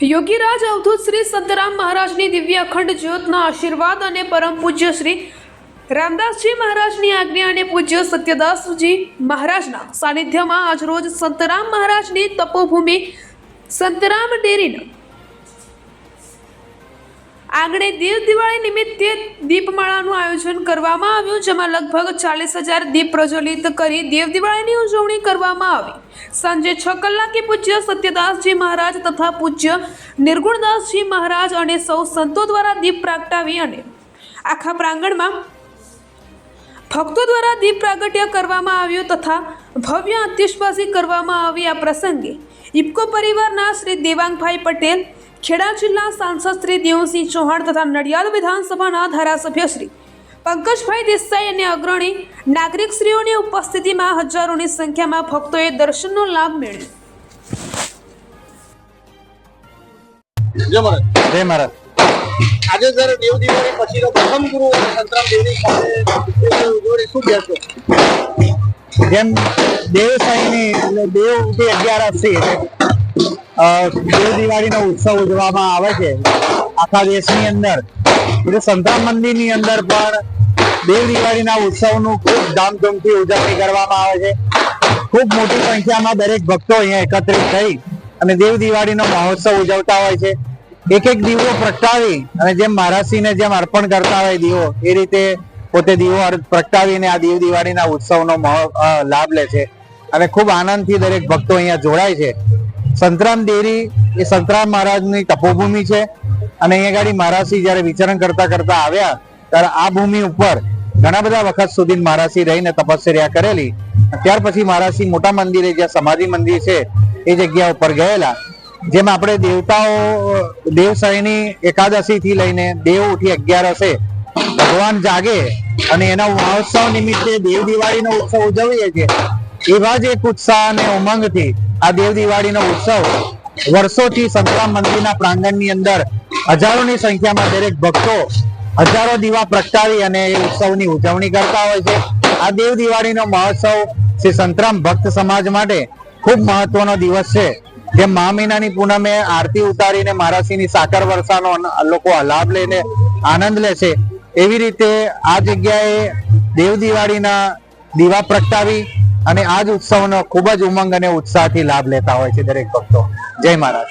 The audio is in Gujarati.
યોગીરાજ અવધૂત શ્રી સંતરામ મહારાજની દિવ્ય અખંડ જ્યોતના આશીર્વાદ અને પરમ પૂજ્ય શ્રી રામદાસજી મહારાજની આજ્ઞા અને પૂજ્ય સત્યદાસજી મહારાજના સાનિધ્યમાં આજરોજ સંતરામ મહારાજની તપોભૂમિ સંતરામ ડેરીના આંગણે દેવ દિવાળી નિમિત્તે દીપમાળાનું આયોજન કરવામાં આવ્યું, જેમાં લગભગ ચાલીસ હજાર દીપ પ્રજ્વલિત કરી દેવ દિવાળીની ઉજવણી કરવામાં આવી. સાંજે છ કલાકે પૂજ્ય સત્યદાસજી મહારાજ તથા પૂજ્ય નિર્ગુણદાસજી મહારાજ અને સૌ સંતો દ્વારા દીપ પ્રગટાવી અને આખા પ્રાંગણમાં ભક્તો દ્વારા દીપ પ્રાગટ્ય કરવામાં આવ્યું તથા ભવ્ય આતિશબાજી કરવામાં આવી. આ પ્રસંગે ઇફકો પરિવારના શ્રી દેવાંગભાઈ પટેલ ખેડા જિલ્લા સાંસદ શ્રી દેવસિંહ ચૌહાણ તથા નડિયાદ વિધાનસભાના ધારાસભ્ય શ્રી પંકજભાઈ દેસાઈ અને અગ્રણી નાગરિકશ્રીઓની ઉપસ્થિતિમાં હજારોની સંખ્યામાં ભક્તોએ દર્શનનો લાભ મેળવ્યો. જય મહારાજ. જય મહારાજ. આજે સર દેવ દિવાળી પછીનો પ્રથમ ગુરુ સંતરામ દેવની સાથે ઉજવણી શું કહેશો? જેમ દેવ સાંઈની એટલે દેવ ઉઠી અગિયારસથી દેવ દિવાળીનો ઉત્સવ ઉજવવામાં આવે છે. આખા દેશની અંદર. એટલે સંતરામ મંદિરની અંદર પણ દેવ દિવાળીના ઉત્સવનું ખૂબ ધામધૂમથી ઉજવણી કરવામાં આવે છે. ખૂબ મોટી સંખ્યામાં દરેક ભક્તો અહીંયા એકત્રિત થઈ અને દેવ દિવાળીનો મહોત્સવ ઉજવતા હોય છે. એક એક દીવો પ્રગટાવી અને જેમ મહારાજસિંહને જેમ અર્પણ કરતા હોય દીવો, એ રીતે પોતે દીવો પ્રગટાવીને આ દેવ દિવાળીના ઉત્સવનો લાભ લે છે. અને ખૂબ આનંદથી દરેક ભક્તો અહીંયા જોડાય છે. સંતરામ ડેરી એ સંતરામ મહારાજની તપોભૂમિ છે. અને અહીંયા ગાડી મહારાજસિંહ જ્યારે વિચરણ કરતા કરતા આવ્યા, ત્યારે આ ભૂમિ ઉપર ઘણા બધા વખત સુધી મહારાજશ્રી રહીને તપસ્યા કરેલી. ત્યાર પછી મહારાજશ્રી મોટા મંદિરે જ્યાં સમાધિ મંદિર છે, એ જગ્યા ઉપર ગયેલા. જેમ આપણે દેવતાઓ દેવસાઈની એકાદશી થી લઈને દેવ ઉઠી અગિયારસે ભગવાન જાગે અને એના મહોત્સવ નિમિત્તે દેવ દિવાળીનો ઉત્સવ ઉજવીએ છીએ. એવા જ એક ઉત્સાહ અને ઉમંગથી આ દેવ દિવાળીનો ઉત્સવ વર્ષોથી સંતરામ મંદિરના પ્રાંગણની અંદર હજારોની સંખ્યામાં દરેક ભક્તો હજારો દીવા પ્રગટાવી અને એ ઉત્સવની ઉજવણી કરતા હોય છે. આ દેવ દિવાળીનો મહોત્સવ શ્રી સંતરામ ભક્ત સમાજ માટે ખૂબ મહત્વનો દિવસ છે. જે મહિનાની પૂનમે આરતી ઉતારીને મહારાષ્ટ્રની સાકર વર્ષાનો લોકો લાભ લઈને આનંદ લે છે. એવી રીતે આ જગ્યાએ દેવ દિવાળીના દીવા પ્રગટાવી અને આ જ ઉત્સવનો ખૂબ જ ઉમંગ અને ઉત્સાહથી લાભ લેતા હોય છે દરેક ભક્તો. જય મહારાજ.